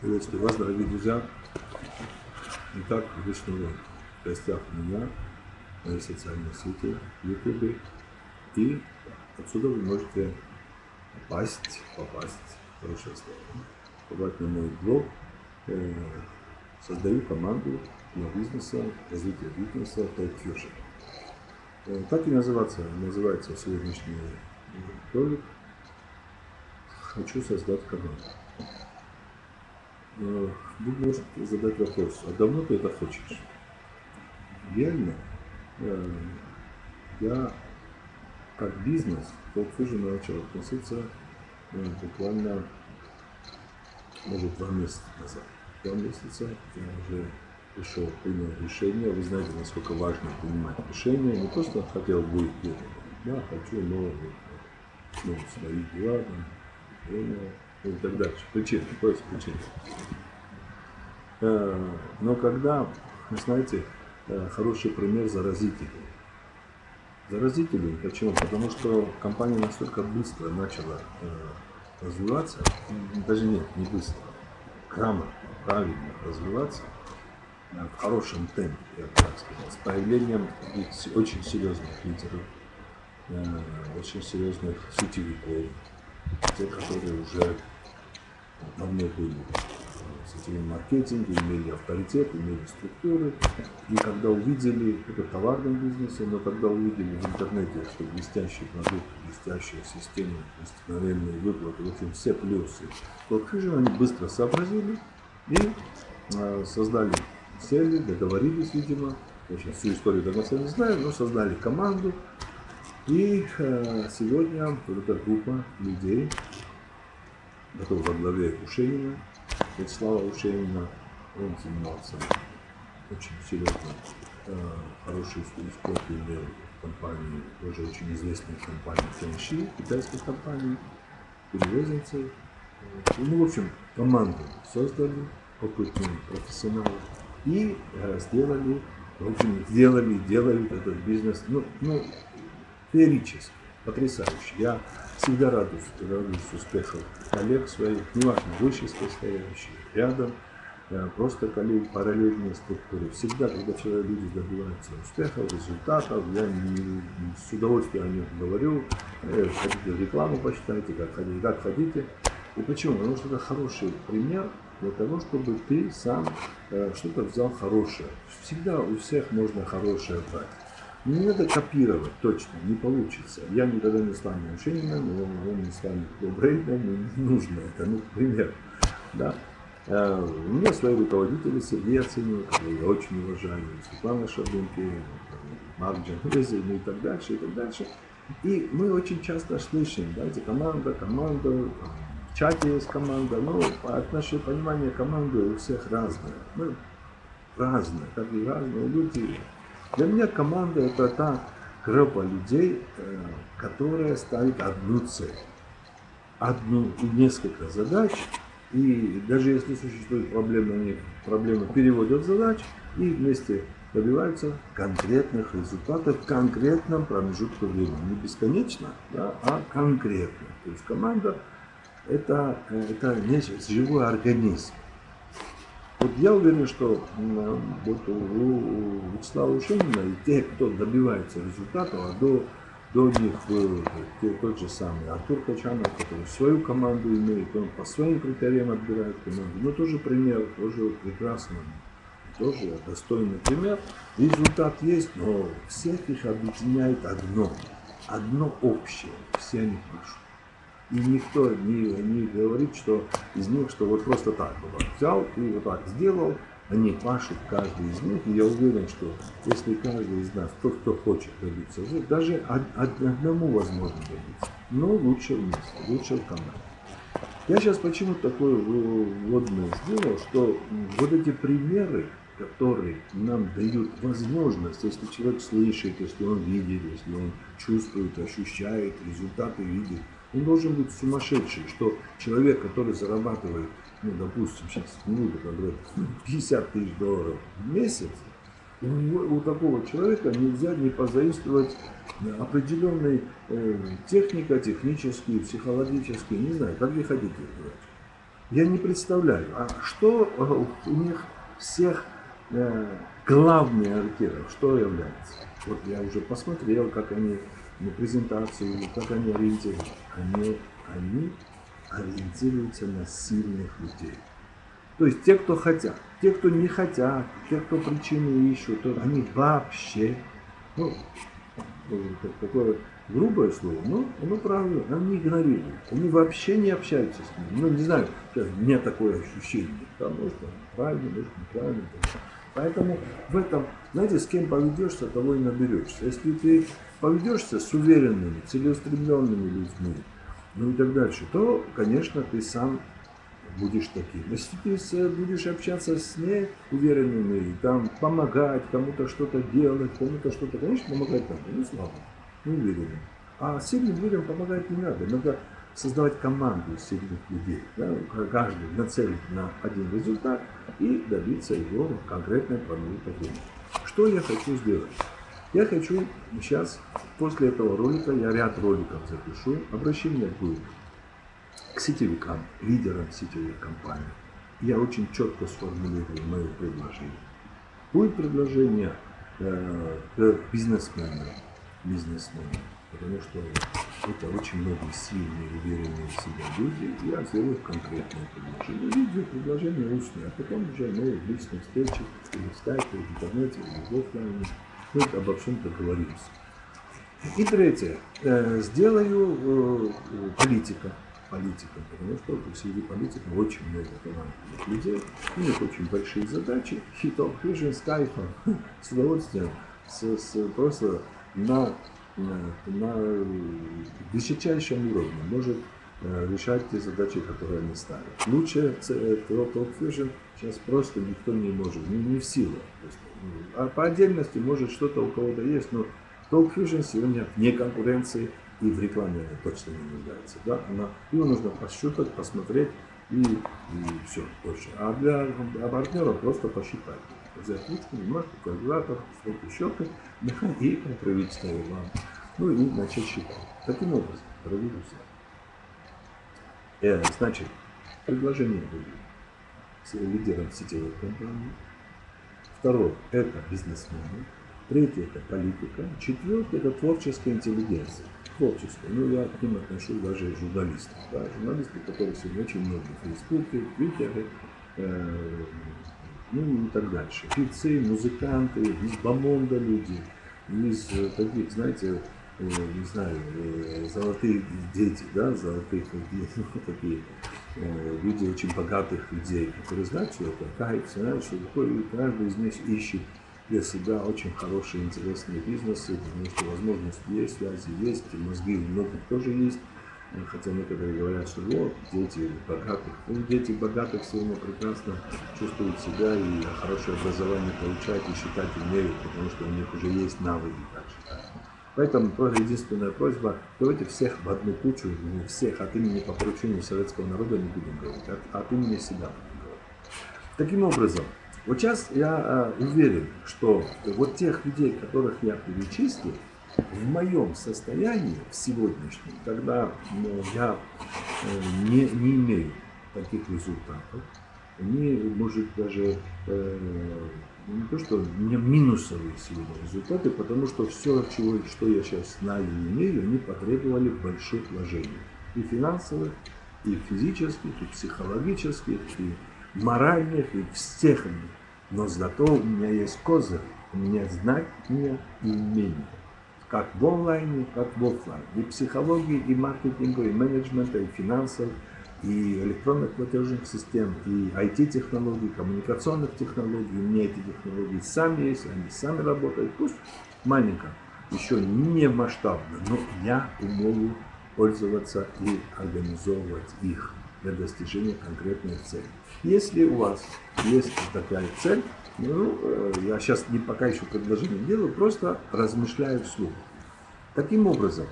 Приветствую вас, дорогие друзья. Итак, вы снова в гостях у меня, в моей социальной сети, YouTube. И отсюда вы можете попасть, попасть, хорошее слово, попасть на мой блог. Э, создаю команду для бизнеса, развития бизнеса Talk Fusion. Э, так и называется, называется сегодняшний ролик. Хочу создать команду. Вы можете задать вопрос, а давно ты это хочешь? Реально, э, я как бизнес к уже начал относиться э, буквально, может, два месяца назад. Два месяца я уже пришел, принял решение. Вы знаете, насколько важно принимать решения. Не просто хотел бы да, хочу, но ну, свои дела, время, и так дальше. Причины, поиск причин. Э, но когда, знаете, э, хороший пример заразителен. Заразителен. Почему? Потому что компания настолько быстро начала э, развиваться, даже нет, не быстро, грамотно, правильно развиваться, в хорошем темпе, я бы так сказал, с появлением очень серьезных лидеров, очень серьезных сетевиков, те, которые уже давно были сетевым маркетинге, имели авторитет, имели структуры. И когда увидели, это в товарном бизнесе, но когда увидели в интернете, что блестящий продукт, блестящая система, мгновенные выплаты, в общем, все плюсы, то же они быстро сообразили и э, создали, сели, договорились, видимо, сейчас всю историю до конца не знаю, но создали команду. И э, сегодня вот эта группа людей, который во главе Ушенина, Вячеслава Ушенина, он занимался очень серьезно, э, хороший успех имел в компании, тоже очень известной компании Тяньши, китайской компании, перевозницы. Ну, в общем, команду создали, опытные профессионалы, и э, сделали, в общем, сделали, делают этот бизнес, ну, ну феерически, потрясающе. Я всегда радуюсь, радуюсь успехам коллег своих, неважно, вышестоящих, стоящих, рядом, просто коллеги параллельные структуры. Всегда, когда человек, люди добиваются успехов, результатов, я не, с удовольствием о них говорю, э, хотите рекламу почитайте, как хотите, как хотите. И почему? Потому что это хороший пример для того, чтобы ты сам э, что-то взял хорошее. Всегда у всех можно хорошее брать. Не надо копировать, точно, не получится. Я никогда не стану учением, он, он не станет добрейном, не нужно это, ну, пример. Да? А, у меня свои руководители, Сергей оценил, я очень уважаю, Светлана Шабунки, Марк Джанхузи, ну и так дальше, и так дальше. И мы очень часто слышим, знаете, команда, команда, в чате есть команда, но по отношению понимания команды у всех разное. Мы разные, как и разные люди для меня команда это та группа людей, э, которая ставит одну цель, одну и несколько задач, и даже если существует проблема, они проблемы переводят задач и вместе добиваются конкретных результатов в конкретном промежутке времени. Не бесконечно, да, а конкретно. То есть команда это, э, это не живой организм. Вот я уверен, что вот у Вячеслава Ушенина и те, кто добивается результатов, а до, до них те, тот же самый Артур Качанов, который свою команду имеет, он по своим критериям отбирает команду. Ну, тоже пример, тоже прекрасный, тоже достойный пример. Результат есть, но всех их объединяет одно, одно общее, все они пишут. И никто не, не говорит, что из них, что вот просто так вот взял и вот так сделал, они пашут, каждый из них. И я уверен, что если каждый из нас, тот, кто хочет добиться, даже одному возможно добиться, но лучше вместе, лучше в команде. Я сейчас почему такое вводное сделал, что вот эти примеры, которые нам дают возможность, если человек слышит, если он видит, если он чувствует, ощущает, результаты видит, он должен быть сумасшедший, что человек, который зарабатывает, ну, допустим, сейчас буду говорить, 50 тысяч долларов в месяц, у, у такого человека нельзя не позаимствовать определенной э, техника, технические, психологические, не знаю, как вы хотите говорить. Я не представляю, а что э, у них всех э, главные ориентиров, что является? Вот я уже посмотрел, как они на презентацию, как они ориентируются. Они, они ориентируются на сильных людей. То есть те, кто хотят, те, кто не хотят, те, кто причины ищут, они вообще, ну, такое грубое слово, но оно правда, они игнорируют, они вообще не общаются с ними. Ну, не знаю, у меня такое ощущение, да, может, правильно, может, неправильно. Поэтому в этом, знаете, с кем поведешься, того и наберешься. Если ты поведешься с уверенными, целеустремленными людьми, ну и так дальше, то, конечно, ты сам будешь таким. Если ты будешь общаться с неуверенными, там, помогать, кому-то что-то делать, кому-то что-то, конечно, помогать надо, ну, слабо, неуверенным. А сильным людям помогать не надо. Надо создавать команду сильных людей. Да? Каждый нацелить на один результат и добиться его конкретной промежуток времени. Что я хочу сделать? Я хочу сейчас, после этого ролика, я ряд роликов запишу, обращение будет к сетевикам, лидерам сетевых компаний. Я очень четко сформулирую мое предложение. Будет предложение э, к бизнесменам, бизнесменам, потому что это очень много сильные, уверенные в себе люди. Я сделаю конкретное предложение. Видео предложение устное, а потом уже мы в личной встрече, или в скайпе, в интернете, или в офлайне, мы обо всем договоримся. И третье. Э, сделаю э, политика политикам, потому что среди политиков очень много талантливых людей, у них очень большие задачи. Хитов Vision Skype с удовольствием, с, с, просто на, на, высочайшем уровне может э, решать те задачи, которые они ставят. Лучше Talk Fusion сейчас просто никто не может, не, не в силу. А по отдельности может что-то у кого-то есть, но Talk Fusion сегодня вне конкуренции и в рекламе она точно не нуждается. Да? Она, ее нужно пощупать, посмотреть и, и все, больше. А для а партнера просто посчитать. Ручку, немножко, калькулятор, сроки счета и отправить ставить вам. Ну и начать считать. Таким образом, дорогие друзья. Э, значит, предложение с лидером сетевой компании. Второе – это бизнесмены. Третье – это политика. Четвертое – это творческая интеллигенция творчество. Ну, я к ним отношу даже журналистов. Да? Журналисты, которых сегодня очень много в Фейсбуке, в Твиттере, э, ну и так дальше. Певцы, музыканты, из Бомонда люди, из э, таких, знаете, э, не знаю, э, золотые дети, да, золотых ну, такие люди очень богатых людей, которые знают, что это кайф, знают, что такое, каждый из них ищет для себя очень хорошие, интересные бизнесы, потому что возможности есть, связи есть, мозги у многих тоже есть. Хотя некоторые говорят, что вот, дети богатых. Ну, дети богатых сегодня прекрасно чувствуют себя и хорошее образование получают и считать умеют, потому что у них уже есть навыки так считать. Поэтому единственная просьба, давайте всех в одну кучу, не всех от имени по поручению советского народа не будем говорить, от, от имени себя будем говорить. Таким образом, вот сейчас я э, уверен, что вот тех людей, которых я перечислил, в моем состоянии, в сегодняшнем, когда ну, я э, не, не имею таких результатов, они, может, даже э, не то, что у меня минусовые сегодня результаты, потому что все, чего, что я сейчас знаю и имею, они потребовали больших вложений. И финансовых, и физических, и психологических, и моральных и всех. Но зато у меня есть козырь, у меня знания и умения. Как в онлайне, как в офлайне. И психологии, и маркетинга, и менеджмента, и финансов, и электронных платежных систем, и IT-технологий, коммуникационных технологий. У меня эти технологии сами есть, они сами работают. Пусть маленько, еще не масштабно, но я умею пользоваться и организовывать их для достижения конкретной цели. Если у вас есть такая цель, ну, э, я сейчас не пока еще предложение делаю, просто размышляю вслух. Таким образом,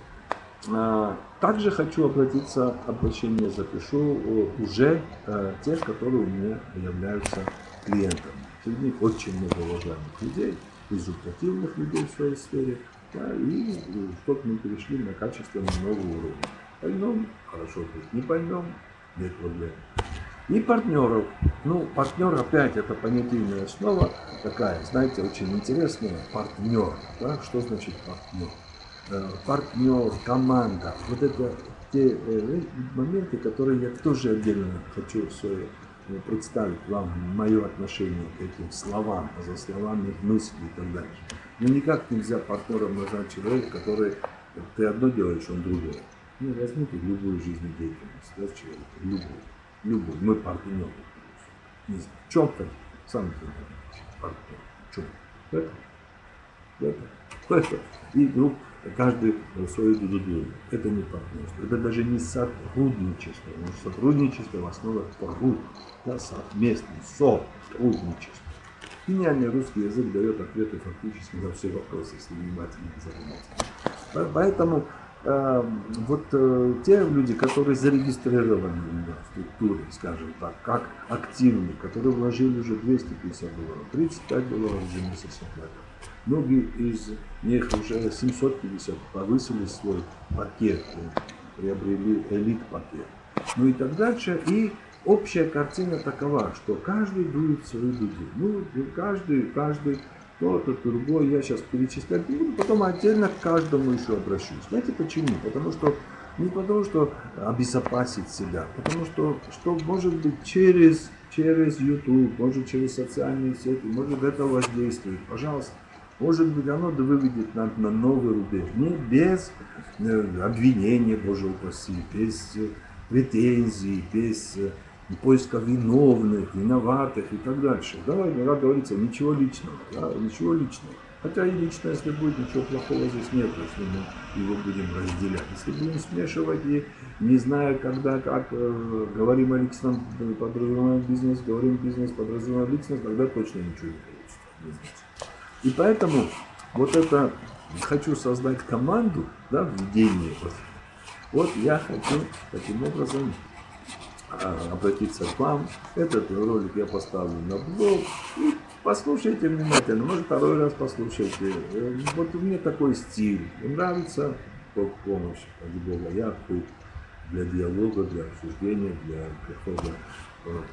а, также хочу обратиться, обращение запишу уже э, тех, которые у меня являются клиентами. Среди них очень много уважаемых людей, результативных людей в своей сфере, да, и чтобы мы перешли на качественно новый уровень. Поймем, хорошо будет, не поймем, нет проблем. И партнеров. Ну, партнер опять это понятийная основа такая, знаете, очень интересная. Партнер. Да? Что значит партнер? Э, партнер, команда. Вот это те э, моменты, которые я тоже отдельно хочу э, представить вам мое отношение к этим словам, а за словами мысли и так дальше. Но никак нельзя партнером назвать человека, который ты одно делаешь, он другое. Ну, возьмите любую жизнедеятельность, да, человека, любую, любую. Мы партнеры. Не знаю, в чем-то, сам партнер. В чем? В этом? В этом? В этом? И вдруг каждый свою дуду. Это не партнерство. Это даже не сотрудничество. Потому что сотрудничество в основе труд. Да, совместный сотрудничество. Гениальный русский язык дает ответы фактически на все вопросы, если внимательно задуматься. Поэтому вот э, те люди, которые зарегистрированы в структуре, скажем так, как активные, которые вложили уже 250 долларов, 35 долларов за месяц оплаты, Многие из них уже 750 повысили свой пакет, приобрели элит-пакет. Ну и так дальше. И общая картина такова, что каждый дует свою дуду. Ну, каждый, каждый, кто-то, другой. Я сейчас перечислять не буду, потом отдельно к каждому еще обращусь. Знаете почему? Потому что не потому, что обезопасить себя, потому что, что может быть через, через YouTube, может через социальные сети, может это воздействует. Пожалуйста, может быть, оно выведет нас на новый рубеж. Не без э, обвинения, Боже упаси, без э, претензий, без э, поиска виновных, виноватых и так дальше. Давай, как говорится, ничего личного, да, ничего личного. Хотя и лично, если будет, ничего плохого здесь нет, если мы его будем разделять. Если будем смешивать и не зная, когда, как, э, говорим о личном, подразумеваем бизнес, говорим бизнес, подразумеваем личность, тогда точно ничего не получится. И поэтому вот это хочу создать команду, да, введение. Вот, вот я хочу таким образом обратиться к вам. Этот ролик я поставлю на блог. И послушайте внимательно, может второй раз послушайте. Э, вот у меня такой стиль. Нравится помощь, ради Бога. Я открыт для диалога, для обсуждения, для прихода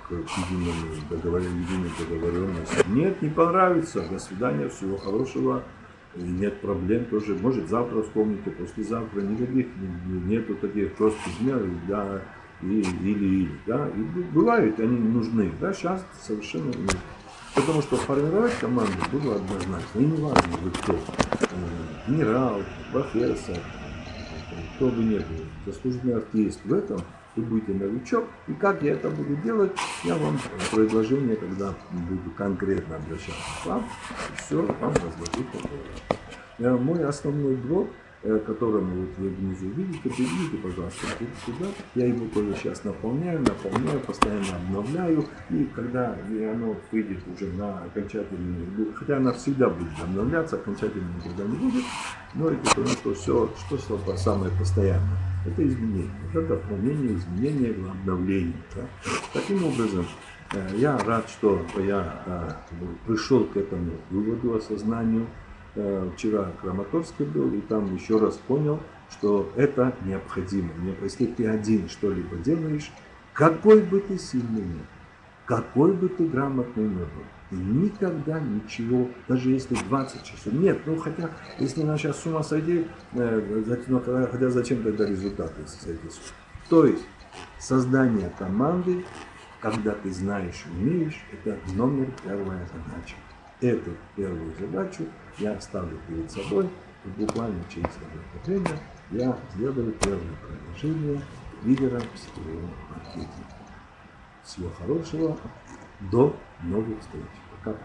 к единому договоренности. Нет, не понравится. До свидания, всего хорошего. И нет проблем тоже. Может завтра вспомните, послезавтра никаких нету таких просто дня и, или или. Да. И бывают они нужны. Да, сейчас совершенно нет. Потому что формировать команду буду однозначно. И не важно, вы кто. Э, генерал, профессор, кто бы ни был, заслуженный артист. В этом вы будете новичок. И как я это буду делать, я вам предложение, когда буду конкретно обращаться к вам, все вам разложу. Э, мой основной блог Э, которому вот вы внизу видите, перейдите, пожалуйста, сюда. Я его тоже сейчас наполняю, наполняю, постоянно обновляю. И когда оно выйдет уже на окончательный, хотя она всегда будет обновляться, окончательно никогда не будет, но это потому что все, что самое постоянное, это изменение. Это дополнение, изменение, обновление. Да? Таким образом, э, я рад, что я э, пришел к этому выводу, осознанию, Э, вчера в Краматорске был, и там еще раз понял, что это необходимо. Если ты один что-либо делаешь, какой бы ты сильный ни был, какой бы ты грамотный ни был, никогда ничего, даже если 20 часов, нет, ну хотя, если она сейчас с ума сойти, э, ну, хотя зачем тогда результаты сойти То есть, создание команды, когда ты знаешь, умеешь, это номер первая задача. Эту первую задачу я ставлю перед собой, и буквально через какое-то время я сделаю первое предложение лидера сетевого маркетинга. Всего хорошего, до новых встреч. Пока.